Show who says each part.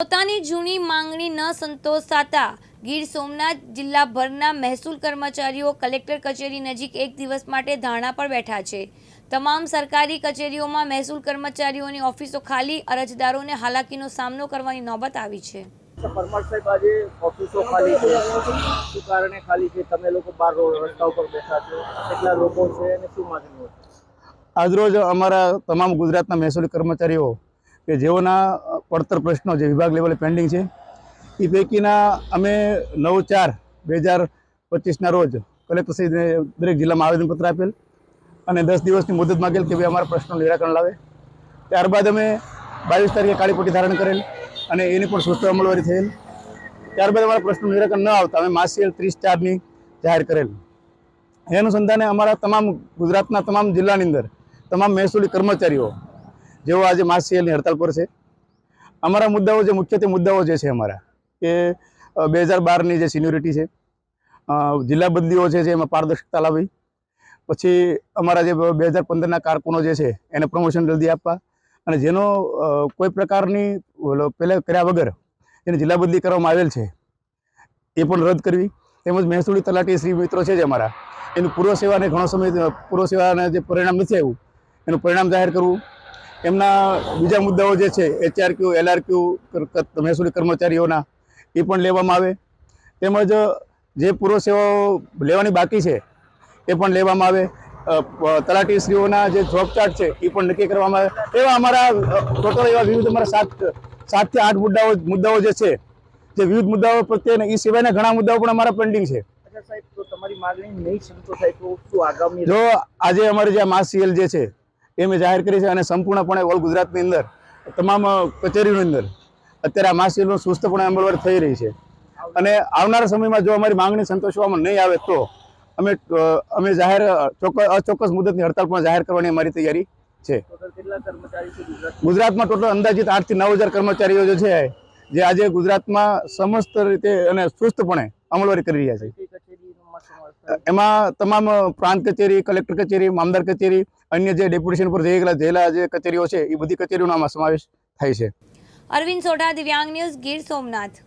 Speaker 1: પોતાની જૂની માંગણી ન સંતોષાતા ગીર સોમનાથ જિલ્લાભરના મહેસૂલ કર્મચારીઓ કલેક્ટર કચેરી નજીક એક દિવસ માટે ધારણા પર બેઠા છે. તમામ સરકારી કચેરીઓમાં મહેસૂલ કર્મચારીઓની ઓફિસો ખાલી અરજદારોને હાલાકીનો સામનો કરવાની નોબત આવી છે.
Speaker 2: પરમાર સાહેબ આજે ઓફિસો ખાલી છે. શું કારણે ખાલી છે? તમે લોકો બાર રોડ રસ્તા ઉપર બેઠા છો. કેટલા લોકો છે અને શું માંગણીઓ
Speaker 3: આજરોજ અમારા તમામ ગુજરાતના મહેસૂલી કર્મચારીઓ કે જેઓના પડતર પ્રશ્નો જે વિભાગ લેવલે પેન્ડિંગ છે. એ પૈકીના અમે નવ ચાર બે હજાર પચીસના રોજ કલેક્ટરશ્રીને દરેક જિલ્લામાં આવેદનપત્ર આપેલ અને દસ દિવસની મુદત માગેલ કે ભાઈ અમારા પ્રશ્નો નિરાકરણ લાવે. ત્યારબાદ અમે બાવીસ તારીખે કાળીપટ્ટી ધારણ કરેલ અને એની પણ સુસ્ત અમલવારી થયેલ. ત્યારબાદ અમારા પ્રશ્નો નિરાકરણ ન આવતા અમે માસિયલ ત્રીસ ચારની જાહેર કરેલ. એ અનુસંધાને અમારા તમામ ગુજરાતના તમામ જિલ્લાની અંદર તમામ મહેસૂલી કર્મચારીઓ, જેઓ આજે માસીએલની હડતાલ પર છે અમારા મુદ્દાઓ જે મુખ્યત્વે મુદ્દાઓ જે છે અમારા, કે બે હજાર બારની જે સિન્યોરિટી છે જિલ્લા બદલીઓ છે એમાં પારદર્શકતા લાવવી પછી અમારા જે બે હજાર પંદરના કારકુનો જે છે એને પ્રમોશન જલ્દી આપવા, અને જેનો કોઈ પ્રકારની પહેલાં કર્યા વગર એને જિલ્લા બદલી કરવામાં આવેલ છે, એ પણ રદ કરવી. તેમજ મહેસૂલી તલાટી શ્રી મિત્રો છે જ અમારા, એનું પૂર્વ સેવાને ઘણો સમય પૂર્વ સેવાના જે પરિણામ નથી આવ્યું, એનું પરિણામ જાહેર કરવું એમના બીજા મુદ્દાઓ જે છે એચઆરક્યુ એલઆરક્યુ મહેસૂલી કર્મચારીઓના એ પણ લેવામાં આવે. તેમજ જે પૂર્વ સેવાઓ લેવાની બાકી છે એ પણ લેવામાં આવે. તલાટીશ્રીઓના જે જોબ ચાર્ટ છે એ પણ નક્કી કરવામાં આવે. એવા અમારા ટોટલ એવા વિવિધ અમારા સાત સાતથી આઠ મુદ્દાઓ મુદ્દાઓ જે છે જે વિવિધ મુદ્દાઓ પ્રત્યે એ સિવાયના ઘણા મુદ્દાઓ પણ અમારા પેન્ડિંગ છે.
Speaker 2: સાહેબ તમારી માંગણી નહીં સંતોષાય તો શું આગામી
Speaker 3: જો આજે અમારી જે માસ સીએલ જે છે એ મેં જાહેર કરી છે અને સંપૂર્ણપણે ઓલ ગુજરાતની અંદર, તમામ કચેરીની અંદર, અત્યારે આ માસ સુસ્તપણે અમલવારી થઈ રહી છે. અને આવનારા સમયમાં જો અમારી માંગણી સંતોષવામાં નહીં આવે તો અમે અમે જાહેર ચોક્કસ, અચોક્કસ મુદતની હડતાલ પણ જાહેર કરવાની અમારી તૈયારી છે. ગુજરાતમાં ટોટલ અંદાજિત આઠથી નવ હજાર કર્મચારીઓ જે છે, જે આજે ગુજરાતમાં સમસ્ત રીતે અને સુસ્તપણે અમલવારી કરી રહ્યા છે
Speaker 2: કઈ કચેરીમાં સમાવેશ થાય?
Speaker 3: એમાં તમામ પ્રાંત કચેરી, કલેક્ટર કચેરી, મામદાર કચેરી, અન્ય જે ડેપ્યુટેશન પર જઈ ગયેલા જે કચેરીઓ છે, એ બધી કચેરીઓનો સમાવેશ થાય છે.
Speaker 1: અરવિંદ સોઢા, દિવ્યાંગ ન્યૂઝ, ગીર સોમનાથ.